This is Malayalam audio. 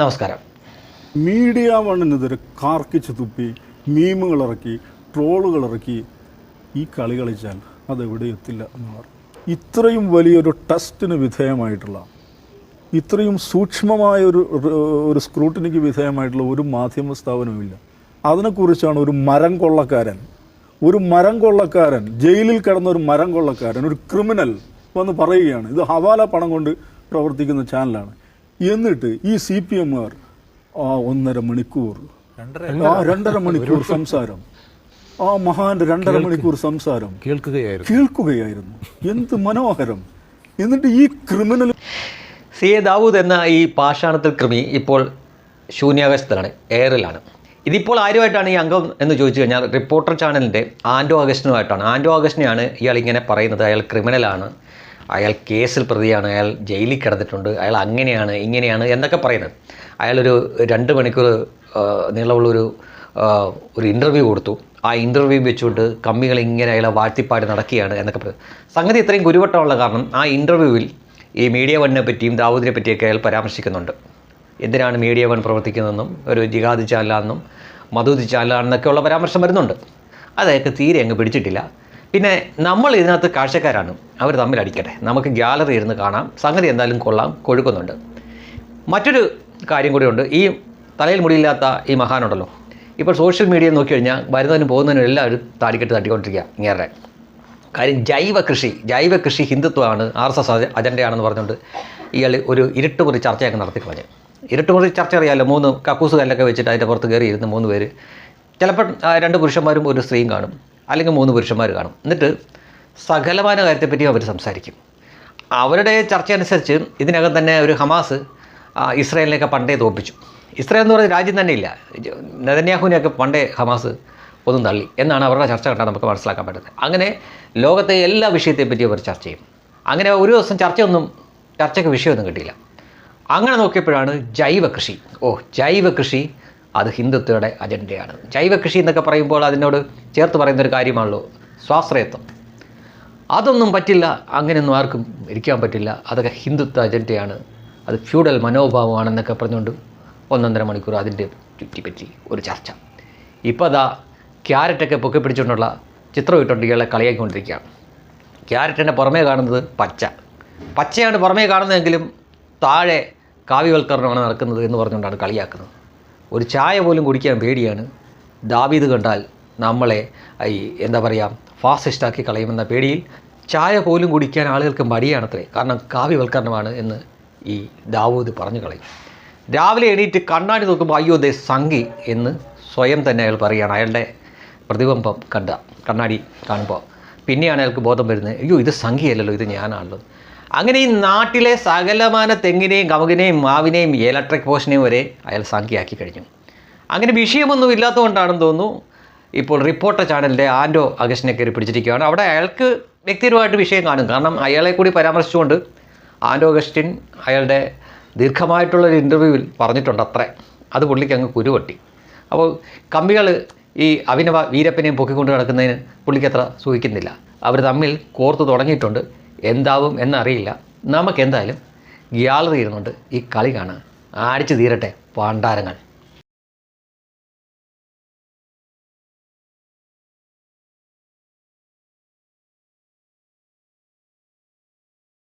നമസ്കാരം. മീഡിയ വണ്ണിനെതിരെ കാർക്കിച്ച് തുപ്പി മീമുകൾ ഇറക്കി ട്രോളുകൾ ഇറക്കി ഈ കളി കളിച്ചാൽ അതെവിടെ എത്തില്ല എന്നാണ് ഇത്രയും വലിയൊരു ടെസ്റ്റിന് വിധേയമായിട്ടുള്ള ഇത്രയും സൂക്ഷ്മമായ ഒരു ഒരു സ്ക്രൂട്ടിനിക്ക് വിധേയമായിട്ടുള്ള ഒരു മാധ്യമ സ്ഥാപനവുമില്ല. അതിനെക്കുറിച്ചാണ് ഒരു മരം കൊള്ളക്കാരൻ ഒരു മരം കൊള്ളക്കാരൻ ജയിലിൽ കിടന്ന ഒരു മരം കൊള്ളക്കാരൻ ഒരു ക്രിമിനൽ വന്ന് പറയുകയാണ്. ഇത് ഹവാല പണം കൊണ്ട് പ്രവർത്തിക്കുന്ന ചാനലാണ്. എന്നിട്ട് ഈ സി പി എമ്മുകാർ ആ ഒന്നര മണിക്കൂർ. ആ രണ്ടര മണിക്കൂർ സംസാരം. ആ മഹാന്റെ രണ്ടര മണിക്കൂർ സംസാരം. കേൾക്കുകയായിരുന്നു. കേൾക്കുകയായിരുന്നു. എന്ത് മനോഹരം. എന്നിട്ട് ഈ ക്രിമിനൽ സി എ ദാവൂദ് എന്ന ഈ പാഷാണത്തിൽ കൃമി ഇപ്പോൾ ശൂന്യാകാശത്തിലാണ് എയറിലാണ്. ഇതിപ്പോൾ ആരുമായിട്ടാണ് ഈ അംഗം എന്ന് ചോദിച്ചു കഴിഞ്ഞാൽ റിപ്പോർട്ടർ ചാനലിന്റെ ആൻഡോ അഗസ്റ്റിനുമായിട്ടാണ്. ആൻഡോ അഗസ്റ്റിനെയാണ് ഇയാൾ ഇങ്ങനെ പറയുന്നത്. അയാൾ ക്രിമിനലാണ്. അയാൾ കേസിൽ പ്രതിയാണ് അയാൾ ജയിലിൽ കിടന്നിട്ടുണ്ട് അയാൾ അങ്ങനെയാണ് ഇങ്ങനെയാണ് എന്നൊക്കെ പറയുന്നത്. അയാളൊരു രണ്ട് മണിക്കൂർ നീളമുള്ളൊരു ഒരു ഇന്റർവ്യൂ കൊടുത്തു. ആ ഇന്റർവ്യൂ വെച്ചുകൊണ്ട് കമ്മികൾ ഇങ്ങനെ അയാളെ വാഴ്ത്തിപ്പാടി നടക്കുകയാണ് എന്നൊക്കെ പറയുന്നത് സംഗതി ഇത്രയും ഗുരുവട്ടമുള്ള കാരണം ആ ഇന്റർവ്യൂവിൽ ഈ മീഡിയ വണ്ണിനെ പറ്റിയും ദാവൂദിനെ പറ്റിയൊക്കെ അയാൾ പരാമർശിക്കുന്നുണ്ട്. എന്തിനാണ് മീഡിയ വൺ പ്രവർത്തിക്കുന്നതെന്നും ഒരു ജിഹാദി ചാലാണെന്നും മധുദി ചാനലാണെന്നൊക്കെയുള്ള പരാമർശം വരുന്നുണ്ട്. അതൊക്കെ തീരെ അങ്ങ് പിടിച്ചിട്ടില്ല. പിന്നെ നമ്മൾ ഇതിനകത്ത് കാഴ്ചക്കാരാണ്. അവർ തമ്മിൽ അടിക്കട്ടെ. നമുക്ക് ഗ്യാലറി ഇരുന്ന് കാണാം. സംഗതി എന്തായാലും കൊള്ളാം. കൊഴുക്കുന്നുണ്ട്. മറ്റൊരു കാര്യം കൂടിയുണ്ട് ഈ തലയിൽ മുടിയില്ലാത്ത ഈ മഹാനുണ്ടല്ലോ ഇപ്പോൾ സോഷ്യൽ മീഡിയ നോക്കി കഴിഞ്ഞാൽ വരുന്നതിനും പോകുന്നതിനും എല്ലാവരും താടിക്കെട്ട് തട്ടിക്കൊണ്ടിരിക്കുക. ഇങ്ങനെ കാര്യം ജൈവ കൃഷി ജൈവ കൃഷി ഹിന്ദുത്വമാണ് ആർ എസ് എസ് അജണ്ടയാണെന്ന് പറഞ്ഞുകൊണ്ട് ഇയാൾ ഒരു ഇരുട്ടുമുറി ചർച്ചയൊക്കെ നടത്തി കളഞ്ഞു. ഇരുട്ടുമുറി ചർച്ച അറിയാമല്ലോ മൂന്ന് കക്കൂസ് കല്ലൊക്കെ വെച്ചിട്ട് അതിന്റെ പുറത്ത് കയറി ഇരുന്ന് മൂന്ന് പേര്. ചിലപ്പോൾ രണ്ട് പുരുഷന്മാരും ഒരു സ്ത്രീയും കാണും. അല്ലെങ്കിൽ മൂന്ന് പുരുഷന്മാർ കാണും. എന്നിട്ട് സകലമാന കാര്യത്തെപ്പറ്റിയും അവർ സംസാരിക്കും. അവരുടെ ചർച്ച അനുസരിച്ച് ഇതിനകം തന്നെ ഒരു ഹമാസ് ഇസ്രായേലിനെയൊക്കെ പണ്ടേ തോപ്പിച്ചു ഇസ്രായേൽ എന്ന് പറയുന്ന രാജ്യം തന്നെ ഇല്ല നെതന്യാഹുവിനെയൊക്കെ പണ്ടേ ഹമാസ് ഒന്നും തള്ളി എന്നാണ് അവരുടെ ചർച്ച കണ്ടാൽ നമുക്ക് മനസ്സിലാക്കാൻ പറ്റുന്നത്. അങ്ങനെ ലോകത്തെ എല്ലാ വിഷയത്തെപ്പറ്റി അവർ ചർച്ച ചെയ്യും. അങ്ങനെ ഒരു ദിവസം ചർച്ചയൊന്നും ചർച്ചയ്ക്ക് വിഷയമൊന്നും കിട്ടിയില്ല. അങ്ങനെ നോക്കിയപ്പോഴാണ് ജൈവ കൃഷി ഓ ജൈവ കൃഷി അത് ഹിന്ദുത്വയുടെ അജണ്ടയാണ്. ജൈവ കൃഷി എന്നൊക്കെ പറയുമ്പോൾ അതിനോട് ചേർത്ത് പറയുന്ന ഒരു കാര്യമാണല്ലോ സ്വാശ്രയത്വം. അതൊന്നും പറ്റില്ല അങ്ങനെയൊന്നും ആർക്കും ഇരിക്കാൻ പറ്റില്ല. അതൊക്കെ ഹിന്ദുത്വ അജണ്ടയാണ്. അത് ഫ്യൂഡൽ മനോഭാവമാണെന്നൊക്കെ പറഞ്ഞുകൊണ്ട് ഒന്നൊന്നര മണിക്കൂർ അതിന്റെ ചുറ്റിപ്പറ്റി ഒരു ചർച്ച. ഇപ്പോൾ അതാ ക്യാരറ്റൊക്കെ പൊക്കി പിടിച്ചുകൊണ്ടുള്ള ചിത്രം ഇട്ടുകൊണ്ട് ഇയാളെ കളിയാക്കിക്കൊണ്ടിരിക്കുകയാണ് ക്യാരറ്റിന്റെ പുറമേ കാണുന്നത് പച്ച. പച്ചയാണ് പുറമേ കാണുന്നതെങ്കിലും താഴെ കാവ്യവൽക്കരണമാണ് നടക്കുന്നത് എന്ന് പറഞ്ഞുകൊണ്ടാണ് കളിയാക്കുന്നത്. ഒരു ചായ പോലും കുടിക്കാൻ പേടിയാണ്. ദാവീദ് കണ്ടാൽ നമ്മളെ ഈ എന്താ പറയുക ഫാസിസ്റ്റാക്കി കളയുമെന്ന പേടിയിൽ ചായ പോലും കുടിക്കാൻ ആളുകൾക്ക് മടിയാണത്രേ. കാരണം കാവ്യവൽക്കരണമാണ് എന്ന് ഈ ദാവൂദ് പറഞ്ഞു കളയും. രാവിലെ എണീറ്റ് കണ്ണാടി നോക്കുമ്പോൾ അയ്യോ ദേ സംഗി എന്ന് സ്വയം തന്നെ അയാൾ പറയുകയാണ്. അയാളുടെ പ്രതിബിംബം കണ്ട കണ്ണാടി കാണുമ്പോൾ പിന്നെയാണ് അയാൾക്ക് ബോധം വരുന്നത്. അയ്യോ ഇത് സംഖ്യയല്ലല്ലോ ഇത് ഞാനാണല്ലോ. അങ്ങനെ ഈ നാട്ടിലെ സകലമാന തെങ്ങിനെയും കമുകിനെയും മാവിനെയും ഇലക്ട്രിക് പോഷനെയും വരെ അയാൾ സംഖ്യയാക്കി കഴിഞ്ഞു. അങ്ങനെ വിഷയമൊന്നും ഇല്ലാത്തതുകൊണ്ടാണെന്ന് തോന്നുന്നു. ഇപ്പോൾ റിപ്പോർട്ടർ ചാനലിന്റെ ആൻഡോ അഗസ്റ്റിനെ കയറി പിടിച്ചിരിക്കുകയാണ്. അവിടെ അയാൾക്ക് വ്യക്തിപരമായിട്ട് വിഷയം കാണും. കാരണം അയാളെ കൂടി പരാമർശിച്ചുകൊണ്ട് ആൻഡോ അഗസ്റ്റിൻ അയാളുടെ ദീർഘമായിട്ടുള്ളൊരു ഇന്റർവ്യൂവിൽ പറഞ്ഞിട്ടുണ്ട് അത്രേ. അത് പുള്ളിക്ക് അങ്ങ് കുരുവട്ടി. അപ്പോൾ കമ്പികൾ ഈ അഭിനവ വീരപ്പനെയും പൊക്കിക്കൊണ്ട് നടക്കുന്നതിന് പുള്ളിക്ക് അത്ര സൂഹിക്കുന്നില്ല അവർ തമ്മിൽ കോർത്ത് തുടങ്ങിയിട്ടുണ്ട്. എന്താവും എന്നറിയില്ല. നമുക്ക് എന്തായാലും ഗ്യാലറി ഇരുന്നുകൊണ്ട് ഈ കളി കാണാൻ അടിച്ചു തീരട്ടെ പണ്ടാരങ്ങൾ